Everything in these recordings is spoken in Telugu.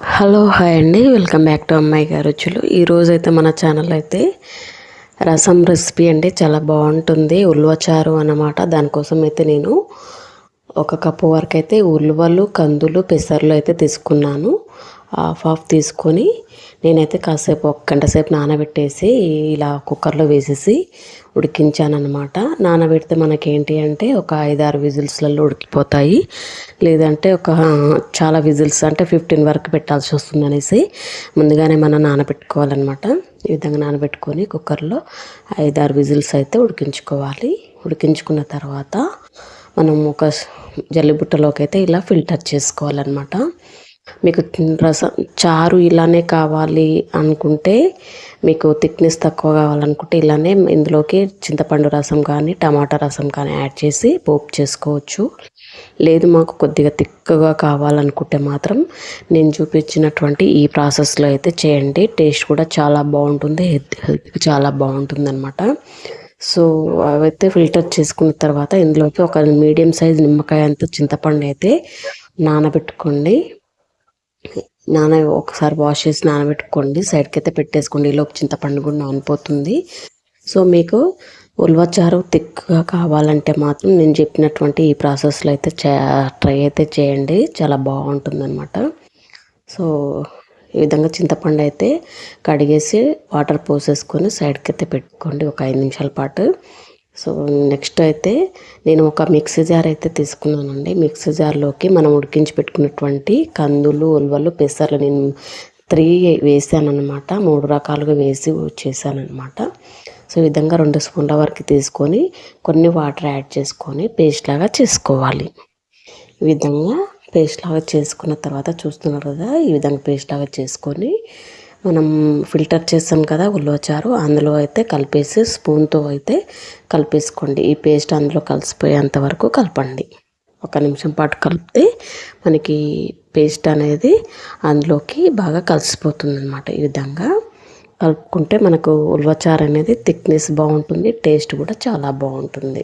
హలో హాయ్ అండి. వెల్కమ్ బ్యాక్ టు అమ్మాయి గారు రుచులు. ఈరోజు అయితే మన ఛానల్ అయితే రసం రెసిపీ అండి. చాలా బాగుంటుంది. ఉల్వచారు అన్నమాట. దానికోసం అయితే నేను ఒక కప్పు వరకు అయితే ఉల్వలు కందులు పెసర్లు అయితే తీసుకున్నాను. హాఫ్ హాఫ్ తీసుకొని నేనైతే కాసేపు ఒక గంట సేపు నానబెట్టేసి ఇలా కుక్కర్లో వేసేసి ఉడికించాను అనమాట నానబెడితే మనకేంటి అంటే ఒక ఐదారు విజిల్స్లలో ఉడికిపోతాయి. లేదంటే ఒక చాలా విజిల్స్ అంటే ఫిఫ్టీన్ వరకు పెట్టాల్సి వస్తుంది అనేసి ముందుగానే మనం నానబెట్టుకోవాలన్నమాట. ఈ విధంగా నానబెట్టుకొని కుక్కర్లో ఐదారు విజిల్స్ అయితే ఉడికించుకోవాలి. ఉడికించుకున్న తర్వాత మనం ఒక జల్లిబుట్టలోకి అయితే ఇలా ఫిల్టర్ చేసుకోవాలన్నమాట. మీకు రసం చారు ఇలానే కావాలి అనుకుంటే మీకు థిక్నెస్ తక్కువ కావాలనుకుంటే ఇలానే ఇందులోకి చింతపండు రసం కానీ టమాటా రసం కానీ యాడ్ చేసి పోపు చేసుకోవచ్చు. లేదు మాకు కొద్దిగా తిక్కగా కావాలనుకుంటే మాత్రం నేను చూపించినటువంటి ఈ ప్రాసెస్లో అయితే చేయండి. టేస్ట్ కూడా చాలా బాగుంటుంది హెల్త్ హెల్త్కి చాలా బాగుంటుంది అనమాట సో అవైతే ఫిల్టర్ చేసుకున్న తర్వాత ఇందులోకి ఒక మీడియం సైజ్ నిమ్మకాయ అంత చింతపండు అయితే నానబెట్టుకోండి. నాన ఒకసారి వాష్ చేసి నానబెట్టుకోండి. సైడ్కి అయితే పెట్టేసుకోండి ఈలోపు చింతపండు కూడా నానిపోతుంది. సో మీకు ఉల్వచారు థిక్గా కావాలంటే మాత్రం నేను చెప్పినటువంటి ఈ ప్రాసెస్లో అయితే ట్రై అయితే చేయండి. చాలా బాగుంటుంది అనమాట సో ఈ విధంగా చింతపండు అయితే కడిగేసి వాటర్ పోసేసుకొని సైడ్కి అయితే పెట్టుకోండి. ఒక ఐదు నిమిషాల పాటు. సో నెక్స్ట్ అయితే నేను ఒక మిక్సీ జార్ అయితే తీసుకున్నానండి. మిక్సీ జార్లోకి మనం ఉడికించి పెట్టుకున్నటువంటి కందులు ఉల్వలు పెసర్లు నేను త్రీ వేసానమాట మూడు రకాలుగా వేసి చేశానమాట సో ఈ విధంగా రెండు స్పూన్ల వరకు తీసుకొని కొన్ని వాటర్ యాడ్ చేసుకొని పేస్ట్ లాగా చేసుకోవాలి. ఈ విధంగా పేస్ట్ లాగా చేసుకున్న తర్వాత చూస్తున్నారు కదా ఈ విధంగా పేస్ట్ లాగా చేసుకొని మనం ఫిల్టర్ చేసాం కదా ఉల్లవచారు అందులో అయితే కలిపేసి స్పూన్తో అయితే కలిపేసుకోండి. ఈ పేస్ట్ అందులో కలిసిపోయేంత వరకు కలపండి. ఒక నిమిషం పాటు కలిపితే మనకి పేస్ట్ అనేది అందులోకి బాగా కలిసిపోతుంది అనమాట ఈ విధంగా కలుపుకుంటే మనకు ఉల్వచారు అనేది థిక్నెస్ బాగుంటుంది టేస్ట్ కూడా చాలా బాగుంటుంది.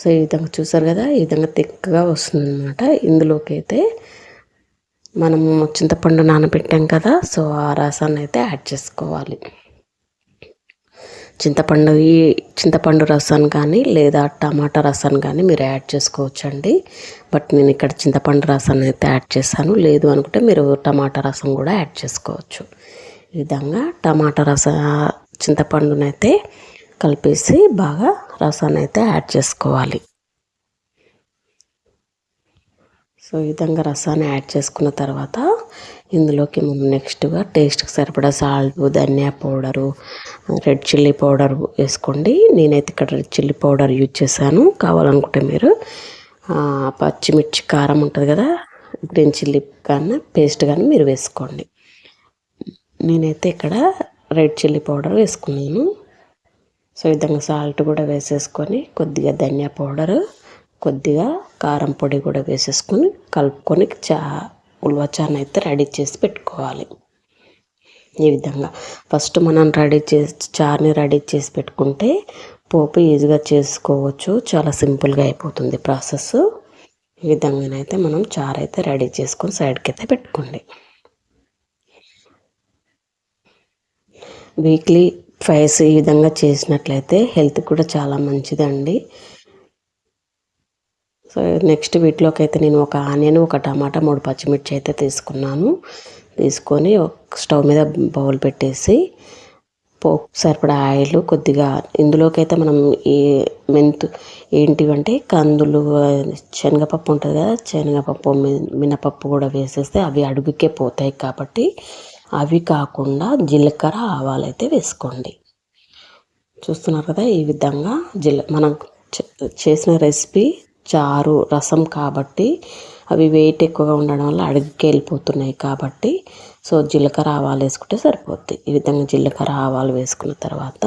సో ఈ విధంగా చూసారు కదా ఈ విధంగా థిక్గా వస్తుంది అనమాట ఇందులోకి అయితే మనము చింతపండు నానబెట్టాం కదా సో ఆ రసాన్ని అయితే యాడ్ చేసుకోవాలి. చింతపండు ఈ చింతపండు రసం కానీ లేదా టమాటా రసం కానీ మీరు యాడ్ చేసుకోవచ్చండి. బట్ నేను ఇక్కడ చింతపండు రసాన్ని అయితే యాడ్ చేశాను. లేదు అనుకుంటే మీరు టమాటా రసం కూడా యాడ్ చేసుకోవచ్చు. ఈ విధంగా టమాటా రస చింతపండునైతే కలిపేసి బాగా రసాన్ని అయితే యాడ్ చేసుకోవాలి. సో ఈ విధంగా రసాన్ని యాడ్ చేసుకున్న తర్వాత ఇందులోకి మనం నెక్స్ట్గా టేస్ట్కి సరిపడా సాల్ట్ ధనియా పౌడరు రెడ్ చిల్లీ పౌడర్ వేసుకోండి. నేనైతే ఇక్కడ రెడ్ చిల్లీ పౌడర్ యూజ్ చేశాను. కావాలనుకుంటే మీరు పచ్చిమిర్చి కారం ఉంటుంది కదా గ్రీన్ చిల్లీ కానీ పేస్ట్ కానీ మీరు వేసుకోండి. నేనైతే ఇక్కడ రెడ్ చిల్లీ పౌడర్ వేసుకున్నాను. సో ఈ విధంగా సాల్ట్ కూడా వేసేసుకొని కొద్దిగా ధనియా పౌడరు కొద్దిగా కారం పొడి కూడా వేసేసుకొని కలుపుకొని చా ఉల్వచాన్ అయితే రెడీ చేసి పెట్టుకోవాలి. ఈ విధంగా. ఫస్ట్ మనం రెడీ చేసి చార్ని రెడీ చేసి పెట్టుకుంటే పోపు ఈజీగా చేసుకోవచ్చు. చాలా సింపుల్గా అయిపోతుంది ప్రాసెస్. ఈ విధంగానైతే మనం చారు అయితే రెడీ చేసుకొని సైడ్కి అయితే పెట్టుకోండి. వీక్లీ ఫ్రైస్ ఈ విధంగా చేసినట్లయితే హెల్త్ కూడా చాలా మంచిదండి. సో నెక్స్ట్ వీటిలోకి అయితే నేను ఒక ఆనియన్ ఒక టమాటా మూడు పచ్చిమిర్చి అయితే తీసుకున్నాను. తీసుకొని స్టవ్ మీద బౌల్ పెట్టేసి పోపు సరిపడా ఆయిల్ కొద్దిగా ఇందులోకి అయితే మనం ఈ మెంతు ఏంటివంటే కందులు శనగపప్పు ఉంటుంది కదా శనగపప్పు మినపప్పు కూడా వేసేస్తే అవి అడుగుకే పోతాయి కాబట్టి అవి కాకుండా జీలకర్ర ఆవాలు అయితే వేసుకోండి. చూస్తున్నారు కదా ఈ విధంగా జీల మనం చేసిన రెసిపీ చారు రసం కాబట్టి అవి వెయిట్ ఎక్కువగా ఉండడం వల్ల అడుగుకి వెళ్ళిపోతున్నాయి కాబట్టి. సో జీలకర్ర ఆవాలు వేసుకుంటే సరిపోద్ది. ఈ విధంగా జీలకర్ర ఆవాలు వేసుకున్న తర్వాత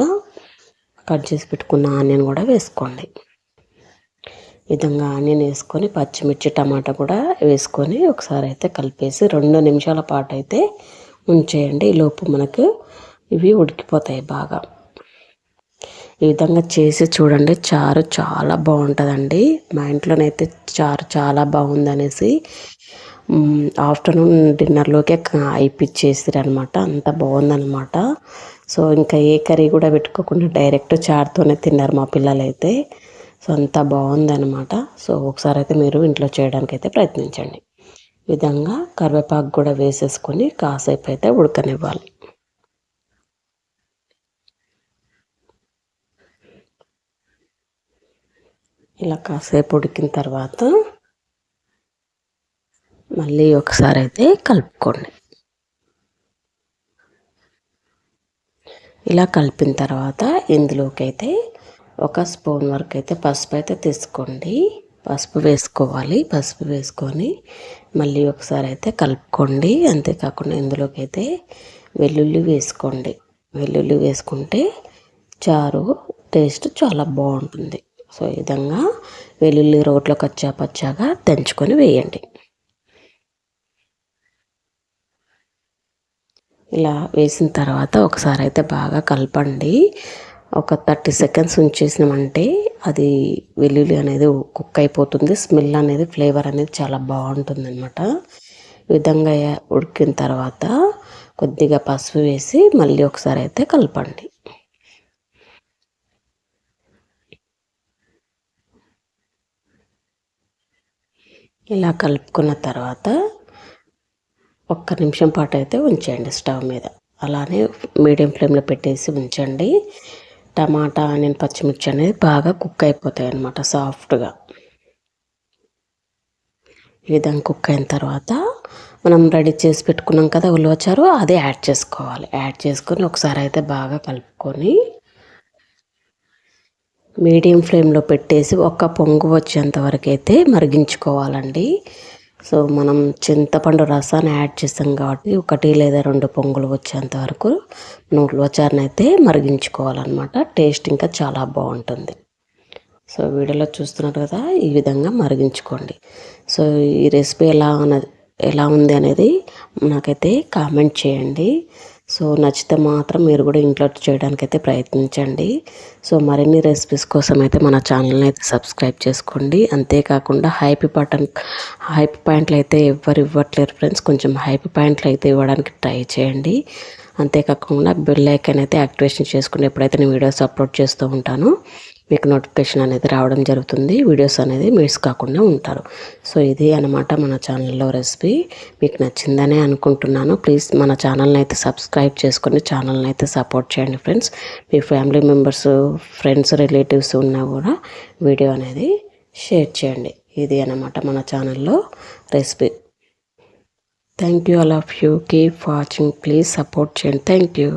కట్ చేసి పెట్టుకున్న ఆనియన్ కూడా వేసుకోండి. విధంగా ఆనియన్ వేసుకొని పచ్చిమిర్చి టమాటా కూడా వేసుకొని ఒకసారి అయితే కలిపేసి రెండు నిమిషాల పాటు అయితే ఉంచేయండి. లోపు మనకు ఇవి ఉడికిపోతాయి బాగా. ఈ విధంగా చేసి చూడండి. చారు చాలా బాగుంటుందండి. మా ఇంట్లోనైతే చారు చాలా బాగుందనేసి ఆఫ్టర్నూన్ డిన్నర్లోకే అయిపిచ్చేసారు అంత బాగుందనమాట సో ఇంకా ఏ కర్రీ కూడా పెట్టుకోకుండా డైరెక్ట్ చారుతోనే తిన్నారు మా పిల్లలైతే. సో అంత బాగుందనమాట సో ఒకసారి అయితే మీరు ఇంట్లో చేయడానికి అయితే ప్రయత్నించండి విధంగా కరివేపాకు కూడా వేసేసుకొని కాసేపు అయితే ఉడకనివ్వాలి. ఇలా కాసేపు ఉడికిన తర్వాత మళ్ళీ ఒకసారి అయితే కలుపుకోండి. ఇలా కలిపిన తర్వాత ఇందులోకి అయితే ఒక స్పూన్ వరకు అయితే పసుపు అయితే తీసుకోండి. పసుపు వేసుకోవాలి. పసుపు వేసుకొని మళ్ళీ ఒకసారి అయితే కలుపుకోండి. అంతేకాకుండా ఇందులోకి అయితే వెల్లుల్లి వేసుకోండి. వెల్లుల్లి వేసుకుంటే చారు టేస్ట్ చాలా బాగుంటుంది. సో ఈ విధంగా వెల్లుల్లి రోట్లో కచ్చా పచ్చాగా దంచుకొని వేయండి. ఇలా వేసిన తర్వాత ఒకసారి అయితే బాగా కలపండి. ఒక థర్టీ సెకండ్స్ ఉంచేసినామంటే అది వెల్లుల్లి అనేది కుక్ అయిపోతుంది. స్మెల్ అనేది ఫ్లేవర్ అనేది చాలా బాగుంటుంది అనమాట ఈ విధంగా ఉడికిన తర్వాత కొద్దిగా పసుపు వేసి మళ్ళీ ఒకసారి అయితే కలపండి. ఇలా కలుపుకున్న తర్వాత ఒక్క నిమిషం పాటు అయితే ఉంచండి స్టవ్ మీద. అలానే మీడియం ఫ్లేమ్లో పెట్టేసి ఉంచండి. టమాటా ఆనియన్ పచ్చిమిర్చి అనేది బాగా కుక్ అయిపోతాయి అన్నమాట సాఫ్ట్గా. ఈ విధంగా కుక్ అయిన తర్వాత మనం రెడీ చేసి పెట్టుకున్నాం కదా ఉలవచారు అదే యాడ్ చేసుకోవాలి. యాడ్ చేసుకొని ఒకసారి అయితే బాగా కలుపుకొని మీడియం ఫ్లేమ్లో పెట్టేసి ఒక్క పొంగు వచ్చేంత వరకు అయితే మరిగించుకోవాలండి. సో మనం చింతపండు రసాన్ని యాడ్ చేస్తాం కాబట్టి ఒకటి లేదా రెండు పొంగులు వచ్చేంత వరకు నూనె అయితే మరిగించుకోవాలన్నమాట. టేస్ట్ ఇంకా చాలా బాగుంటుంది. సో వీడియోలో చూస్తున్నారు కదా ఈ విధంగా మరిగించుకోండి. సో ఈ రెసిపీ ఎలా ఎలా ఉంది అనేది నాకైతే కామెంట్ చేయండి. సో నచ్చితే మాత్రం మీరు కూడా ఇంట్లో చేయడానికి అయితే ప్రయత్నించండి. సో మరిన్ని రెసిపీస్ కోసం అయితే మన ఛానల్ని అయితే సబ్స్క్రైబ్ చేసుకోండి. అంతేకాకుండా హైపీ బటన్ హైపీ పాయింట్లు అయితే ఎవరు ఇవ్వట్లేరు ఫ్రెండ్స్. కొంచెం హైపీ పాయింట్లు అయితే ఇవ్వడానికి ట్రై చేయండి. అంతేకాకుండా బెల్ ఐకన్ అయితే యాక్టివేషన్ చేసుకుని ఎప్పుడైతే నేను వీడియోస్ అప్లోడ్ చేస్తూ ఉంటానో మీకు నోటిఫికేషన్ అనేది రావడం జరుగుతుంది. వీడియోస్ అనేది మిస్ కాకుండా ఉంటారు. సో ఇది అనమాట మన ఛానల్లో రెసిపీ మీకు నచ్చిందనే అనుకుంటున్నాను. ప్లీజ్ మన ఛానల్ని అయితే సబ్స్క్రైబ్ చేసుకొని ఛానల్ని అయితే సపోర్ట్ చేయండి ఫ్రెండ్స్ మీ ఫ్యామిలీ మెంబర్స్ ఫ్రెండ్స్ రిలేటివ్స్ ఉన్నా కూడా వీడియో అనేది షేర్ చేయండి. ఇది అనమాట మన ఛానల్లో recipe thank you all of you keep watching please support చేయండి. Thank you